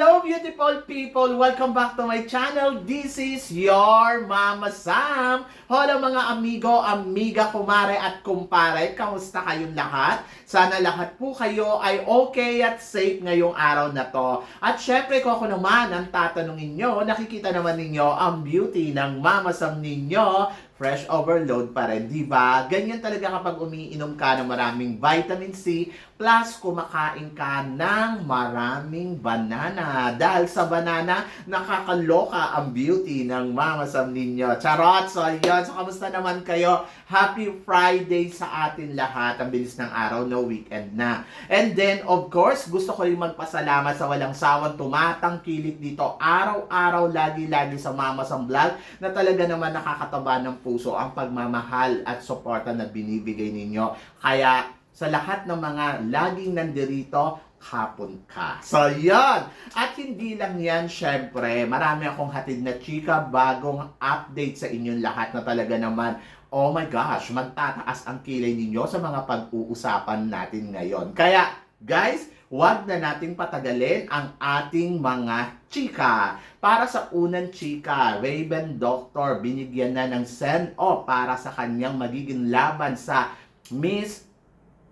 beautiful people! Welcome back to my channel. This is your Mama Sam. Hello mga amigo, amiga, kumare at kumpare. Kamusta kayong lahat? Sana lahat po kayo ay okay at safe ngayong araw na to. At syempre kung ako naman ang tatanungin nyo, nakikita naman ninyo ang beauty ng Mama Sam ninyo fresh overload pa rin, di ba? Ganyan talaga kapag umiinom ka ng maraming vitamin C plus kumakain ka ng maraming banana. Dahil sa banana, nakakaloka ang beauty ng Mama Sam ninyo. Charot! So, yun. So, kamusta naman kayo? Happy Friday sa atin lahat. Ang bilis ng araw, no weekend na. And then, of course, gusto ko rin magpasalamat sa walang sawang tumatangkilik dito. Araw-araw, lagi-lagi sa Mama Sam Vlog na talaga naman nakakataba ng puso ang pagmamahal at suporta na binibigay ninyo. Kaya sa lahat ng mga laging nandirito, hapon ka. So, yan! At hindi lang yan, syempre, marami akong hatid na chika, bagong update sa inyong lahat na talaga naman, oh my gosh, magtataas ang kilay ninyo sa mga pag-uusapan natin ngayon. Kaya, guys, Huwag na nating patagalin ang ating mga chika. Para sa unang chika, Raven Doctor binigyan na ng send-off para sa kanyang magiging laban sa Miss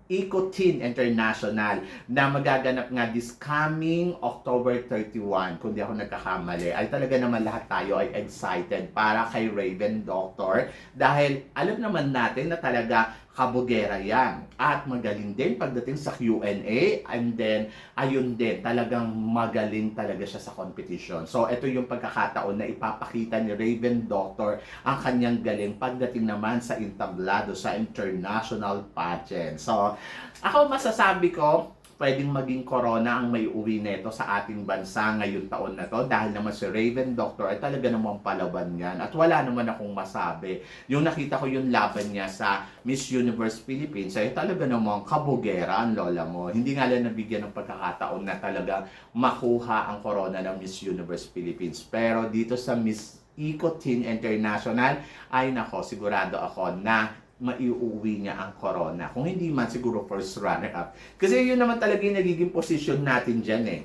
Ecotin International na magaganap nga this coming October 31 kung di ako nagkakamali. Ay talaga naman lahat tayo ay excited para kay Raven Doctor. Dahil alam naman natin na talaga kabugera yan. At magaling din pagdating sa Q&A and then ayun din talagang magaling talaga siya sa competition. So ito yung pagkakataon na ipapakita ni Raven Doctor ang kanyang galing pagdating naman sa entablado sa international pageant. So ako masasabi ko pwedeng maging corona ang may uwi nito sa ating bansa ngayon taon na to dahil naman si Raven Doctor ay talaga namang palaban yan at wala naman akong masabi. Yung nakita ko yung laban niya sa Miss Universe Philippines ay talaga namang kabugera ang lola mo. Hindi nga lang nabigyan ng pagkakataon na talaga makuha ang corona ng Miss Universe Philippines. Pero dito sa Miss Eco Teen International ay nako sigurado ako na maiuwi niya ang corona. Kung hindi man, siguro first runner-up. Kasi yun naman talaga yung nagiging position natin dyan eh.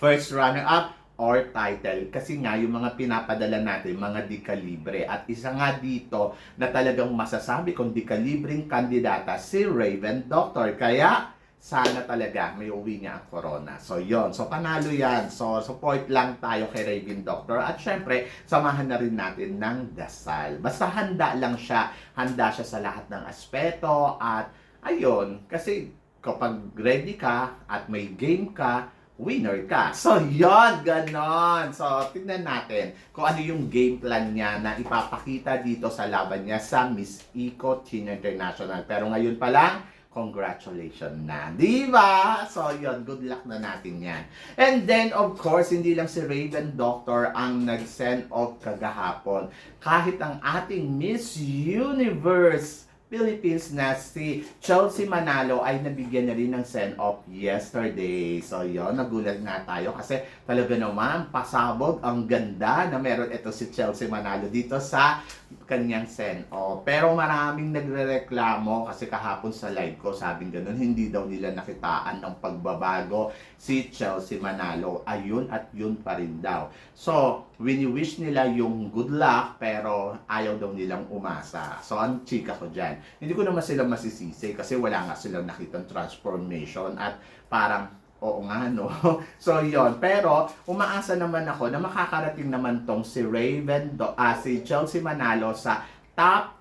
First runner-up or title. Kasi nga, yung mga pinapadala natin, mga di-kalibre. At isa nga dito na talagang masasabi kong di-kalibreng kandidata, si Raven Doctor. Kaya, sana talaga may uwi niya ang corona. So, yon So, panalo yan. So, support lang tayo kay Raven Doctor. At syempre, samahan na rin natin ng dasal. Basta handa lang siya. Handa siya sa lahat ng aspeto. At, ayun, kasi kapag ready ka at may game ka, winner ka. So, yon ganon. So, tignan natin kung ano yung game plan niya na ipapakita dito sa laban niya sa Miss Eco Teen International. Pero ngayon pa lang, congratulations na. Di ba? So, yun, good luck na natin yan. And then, of course, hindi lang si Raven Doctor ang nag-send off kagahapon. Kahit ang ating Miss Universe Philippines na si Chelsea Manalo ay nabigyan na rin ng send-off yesterday. So yon nagulat nga tayo kasi talaga naman pasabog ang ganda na meron ito si Chelsea Manalo dito sa kanyang send-off. Pero maraming nagrereklamo kasi kahapon sa live ko sabing ganun, hindi daw nila nakitaan ng pagbabago si Chelsea Manalo. Ayun at yun pa rin daw. So, wini-wish nila yung good luck pero ayaw daw nilang umasa. So, ang chika ko dyan hindi ko naman sila masisisi kasi wala nga silang nakitang transformation at parang oo nga no. so yon pero umaasa naman ako na makakarating naman tong si Raven do, ah, si Chelsea Manalo sa top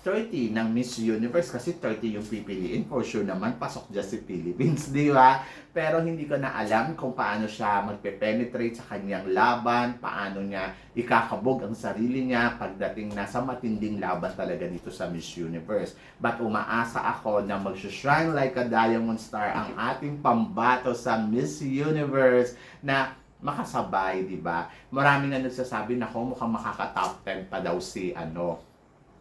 30 ng Miss Universe kasi 30 yung pipiliin. For sure naman, pasok dyan si Philippines, di ba? Pero hindi ko na alam kung paano siya magpe-penetrate sa kanyang laban, paano niya ikakabog ang sarili niya pagdating na sa matinding laban talaga dito sa Miss Universe. But umaasa ako na mag-shine like a diamond star ang ating pambato sa Miss Universe na makasabay, di ba? Maraming na nagsasabi na kung mukhang makaka-top 10 pa daw si ano,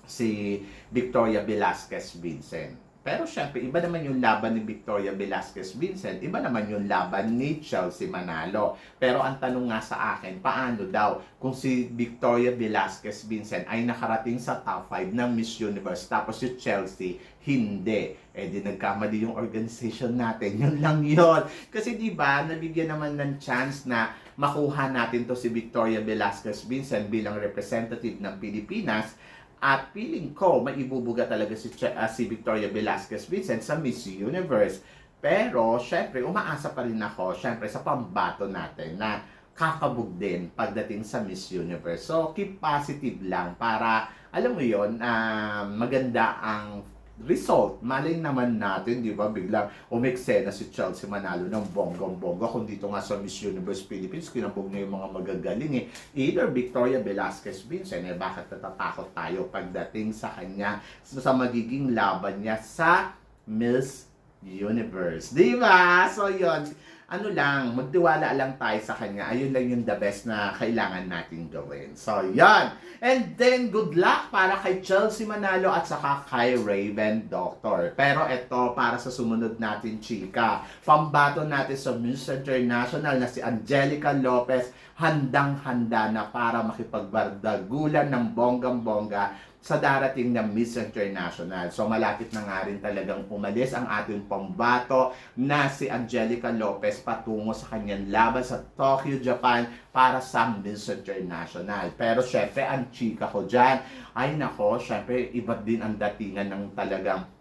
si Victoria Velasquez Vincent. Pero syempre, iba naman yung laban ni Victoria Velasquez Vincent, iba naman yung laban ni Chelsea Manalo. Pero ang tanong nga sa akin, paano daw kung si Victoria Velasquez Vincent ay nakarating sa top 5 ng Miss Universe tapos si Chelsea hindi. Eh di nagkamali yung organization natin. Yun lang yun. Kasi di ba nabigyan naman ng chance na makuha natin to si Victoria Velasquez Vincent bilang representative ng Pilipinas at feeling ko, maibubuga talaga si, ah, si Victoria Velasquez Vincent sa Miss Universe. Pero, syempre, umaasa pa rin ako, syempre, sa pambato natin na kakabog din pagdating sa Miss Universe. So, keep positive lang para, alam mo yon ah, maganda ang result. Malay naman natin, di ba, biglang umeksena si Chelsea Manalo ng bonggong-bongga. Kung dito nga sa Miss Universe Philippines, kinabog na yung mga magagaling eh. Either Victoria Velasquez Vincent, eh bakit natatakot tayo pagdating sa kanya sa magiging laban niya sa Miss Universe. Di ba? So, yon ano lang, magtiwala lang tayo sa kanya. Ayun lang yung the best na kailangan natin gawin. So, yan. And then, good luck para kay Chelsea Manalo at saka kay Raven Doctor. Pero ito, para sa sumunod natin, chika. Pambato natin sa Miss International na si Angelica Lopez, handang-handa na para makipagbardagulan ng bonggang-bongga sa darating na Miss International. So malapit na nga rin talagang umalis ang ating pambato na si Angelica Lopez patungo sa kanyang laban sa Tokyo, Japan para sa Miss International. Pero syempre, ang chika ko dyan, ay nako, syempre, iba din ang datingan ng talagang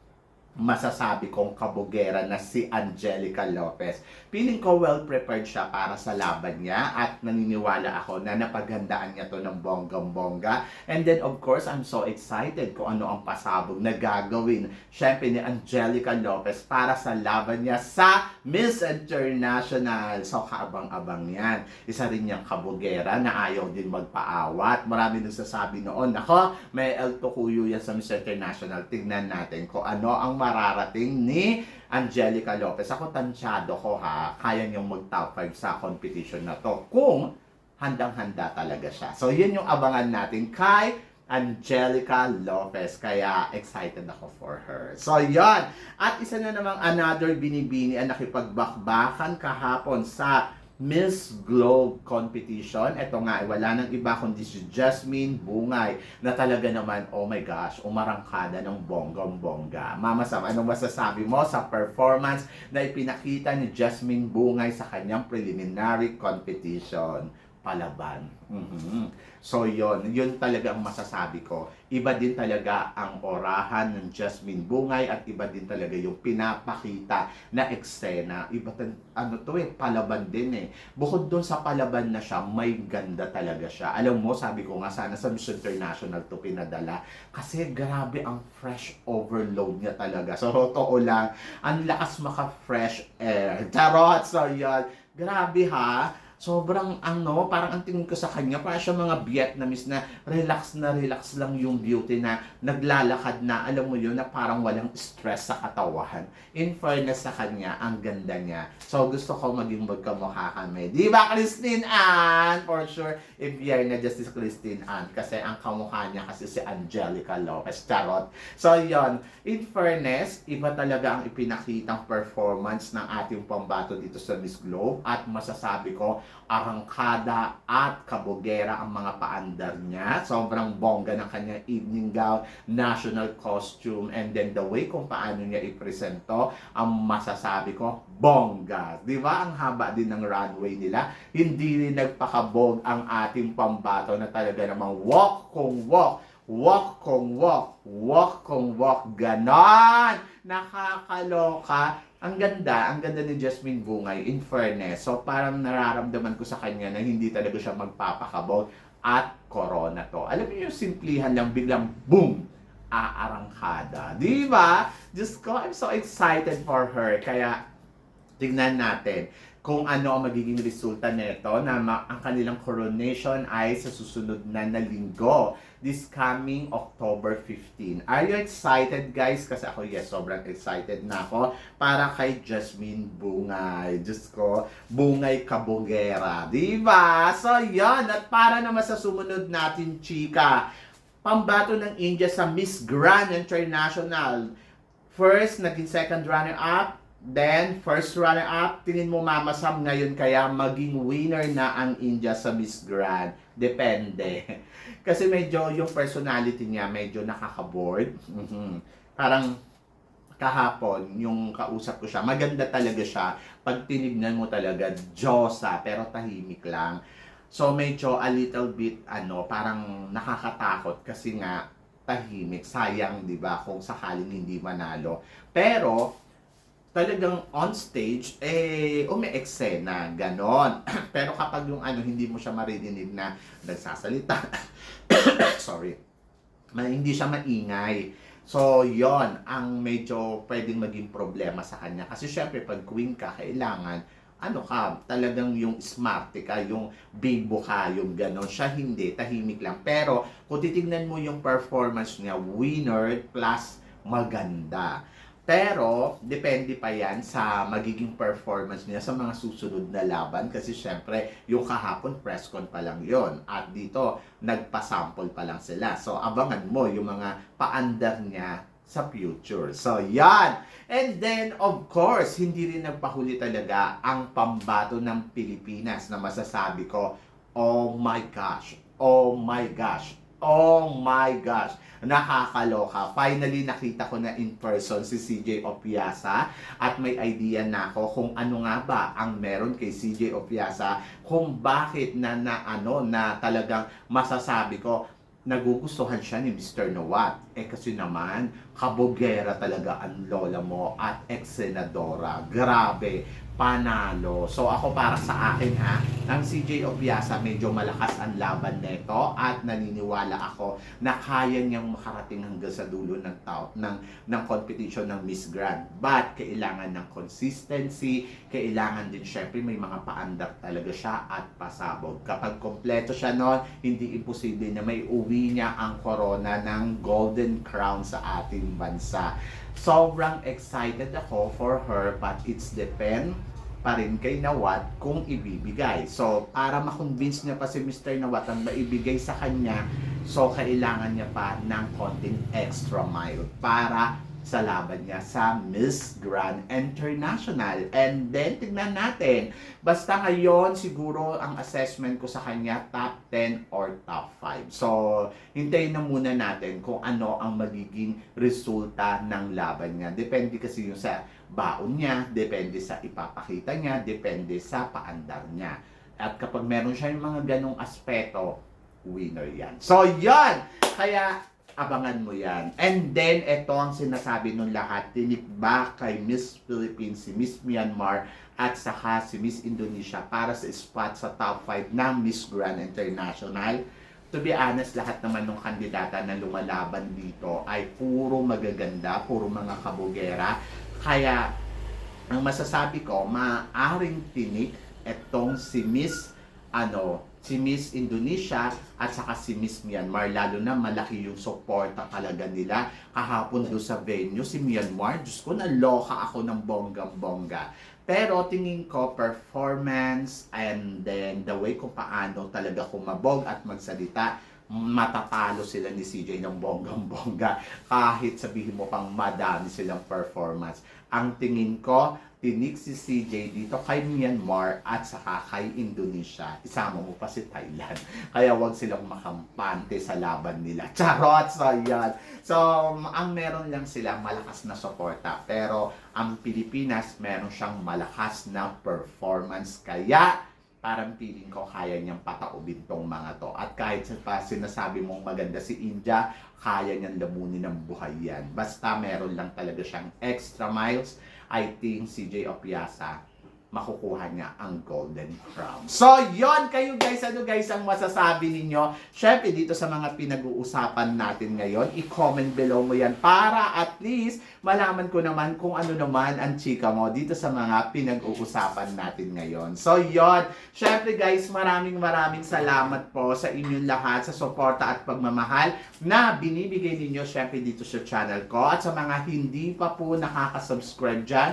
masasabi kong kabugera na si Angelica Lopez. Feeling ko well prepared siya para sa laban niya at naniniwala ako na napaghandaan niya to ng bonggang-bongga. And then of course, I'm so excited kung ano ang pasabog na gagawin syempre ni Angelica Lopez para sa laban niya sa Miss International. So kaabang-abang yan. Isa rin niyang kabugera na ayaw din magpaawat. Marami nagsasabi noon, ako, may El Tocuyo yan sa Miss International. Tingnan natin kung ano ang mararating ni Angelica Lopez. Ako tansyado ko ha, kaya niyong mag-top 5 sa competition na to kung handang-handa talaga siya. So, yun yung abangan natin kay Angelica Lopez. Kaya excited ako for her. So, yon At isa na namang another binibini ang nakipagbakbakan kahapon sa Miss Globe competition. Ito nga, eh, wala nang iba kundi si Jasmine Bungay na talaga naman, oh my gosh, umarangkada ng bonggong-bongga. Mama Sam, anong masasabi mo sa performance na ipinakita ni Jasmine Bungay sa kanyang preliminary competition? Palaban. Mhm. So yon, yun talaga ang masasabi ko. Iba din talaga ang orahan ng Jasmine Bungay at iba din talaga yung pinapakita na eksena. Iba ano to eh, palaban din eh. Bukod doon sa palaban na siya, may ganda talaga siya. Alam mo, sabi ko nga sana sa Miss International to pinadala kasi grabe ang fresh overload niya talaga. So totoo lang, ang lakas maka-fresh air. Charot! So yun, grabe ha sobrang ano, parang ang tingin ko sa kanya, parang siya mga Vietnamese na relax na relax lang yung beauty na naglalakad na, alam mo yun, na parang walang stress sa katawan. In fairness sa kanya, ang ganda niya. So, gusto ko maging magkamukha kami. Di ba, Christine Ann? For sure, if you're na just si Christine Ann, kasi ang kamukha niya kasi si Angelica Lopez. Charot. So, yon In fairness, iba talaga ang ipinakitang performance ng ating pambato dito sa Miss Globe at masasabi ko, arangkada at kabugera ang mga paandar niya. Sobrang bongga ng kanyang evening gown, national costume, and then the way kung paano niya ipresento, ang masasabi ko, bongga. Di ba? Ang haba din ng runway nila. Hindi rin nagpakabog ang ating pambato na talaga namang walk kung walk walk kung walk, walk kung walk, ganon! Nakakaloka. Ang ganda, ang ganda ni Jasmine Bungay, in fairness. So parang nararamdaman ko sa kanya na hindi talaga siya magpapakabog at corona to. Alam niyo yung simplihan lang, biglang boom! Aarangkada. Di ba? Diyos ko, I'm so excited for her. Kaya, tignan natin kung ano ang magiging resulta nito na ang kanilang coronation ay sa susunod na na linggo this coming October 15. Are you excited guys? Kasi ako yes, sobrang excited na ako para kay Jasmine Bungay. Diyos ko, Bungay Kabugera. Diba? So yan, at para naman sa sumunod natin, chika, pambato ng India sa Miss Grand International First, naging second runner-up. Then, first runner-up. Tingin mo Mama Sam ngayon kaya maging winner na ang India sa Miss Grand. Depende. Kasi medyo yung personality niya medyo nakaka-board. Mhm. Parang kahapon, yung kausap ko siya, maganda talaga siya. Pag tinignan mo talaga, Diyosa, pero tahimik lang. So medyo a little bit, ano, parang nakakatakot kasi nga tahimik. Sayang, di ba, kung sakaling hindi manalo. Pero, talagang on stage, eh, umi-eksena, ganon. pero kapag yung ano, hindi mo siya maririnig na nagsasalita, sorry, ma hindi siya maingay. So, yon ang medyo pwedeng maging problema sa kanya. Kasi syempre, pag queen ka, kailangan, ano ka, talagang yung smart ka, yung bibo ka, yung ganon. Siya hindi, tahimik lang. Pero, kung titignan mo yung performance niya, winner plus maganda. Pero, depende pa yan sa magiging performance niya sa mga susunod na laban. Kasi syempre, yung kahapon, press con pa lang yon At dito, nagpa-sample pa lang sila. So, abangan mo yung mga paandar niya sa future. So, yan. And then, of course, hindi rin nagpahuli talaga ang pambato ng Pilipinas na masasabi ko, oh my gosh, oh my gosh, oh my gosh, nakakaloka. Finally, nakita ko na in person si CJ Opiasa at may idea na ako kung ano nga ba ang meron kay CJ Opiasa, kung bakit na, na ano na talagang masasabi ko nagugustuhan siya ni Mr. Nawat. Eh kasi naman, kabogera talaga ang lola mo at ex-senadora. Grabe, panalo. So ako para sa akin ha, ang CJ Obiasa medyo malakas ang laban nito at naniniwala ako na kaya niyang makarating hanggang sa dulo ng tao ng ng competition ng Miss Grand. But kailangan ng consistency, kailangan din syempre may mga paandar talaga siya at pasabog. Kapag kompleto siya noon, hindi imposible na may uwi niya ang corona ng Golden Crown sa ating bansa. Sobrang excited ako for her but it's depend pa rin kay Nawat kung ibibigay. So, para ma-convince niya pa si Mr. Nawat ang maibigay sa kanya, so kailangan niya pa ng konting extra mile para sa laban niya sa Miss Grand International. And then, tignan natin. Basta ngayon, siguro ang assessment ko sa kanya, top 10 or top 5. So, hintayin na muna natin kung ano ang magiging resulta ng laban niya. Depende kasi yung sa baon niya, depende sa ipapakita niya, depende sa paandar niya. At kapag meron siya yung mga ganong aspeto, winner yan. So, yan! Kaya, abangan mo yan. And then, ito ang sinasabi nung lahat, tinikba kay Miss Philippines, si Miss Myanmar, at saka si Miss Indonesia para sa spot sa top 5 ng Miss Grand International. To be honest, lahat naman ng kandidata na lumalaban dito ay puro magaganda, puro mga kabugera. Kaya, ang masasabi ko, maaring tinik etong si Miss ano, si Miss Indonesia at saka si Miss Myanmar lalo na malaki yung suporta talaga nila. Kahapon do sa venue si Myanmar Diyos ko naloka ako ng bonggang bongga pero tingin ko performance and then the way kung paano talaga kumabog at magsalita matatalo sila ni CJ ng bonggang bongga kahit sabihin mo pang madami silang performance ang tingin ko tinik si CJ dito kay Myanmar at saka kay Indonesia. Isama mo pa si Thailand. Kaya wag silang makampante sa laban nila. Charot! So, yan. So, ang meron lang sila malakas na suporta. Pero, ang Pilipinas, meron siyang malakas na performance. Kaya, parang feeling ko kaya niyang pataubin tong mga to. At kahit sa pa sinasabi mong maganda si India, kaya niyang lamunin ng buhay yan. Basta meron lang talaga siyang extra miles I think si Jay Opiasa makukuha niya ang Golden Crown. So, yon kayo guys. Ano guys ang masasabi ninyo? Syempre, dito sa mga pinag-uusapan natin ngayon, i-comment below mo yan para at least malaman ko naman kung ano naman ang chika mo dito sa mga pinag-uusapan natin ngayon. So, yon Syempre guys, maraming maraming salamat po sa inyong lahat sa suporta at pagmamahal na binibigay ninyo syempre dito sa channel ko. At sa mga hindi pa po nakaka-subscribe dyan,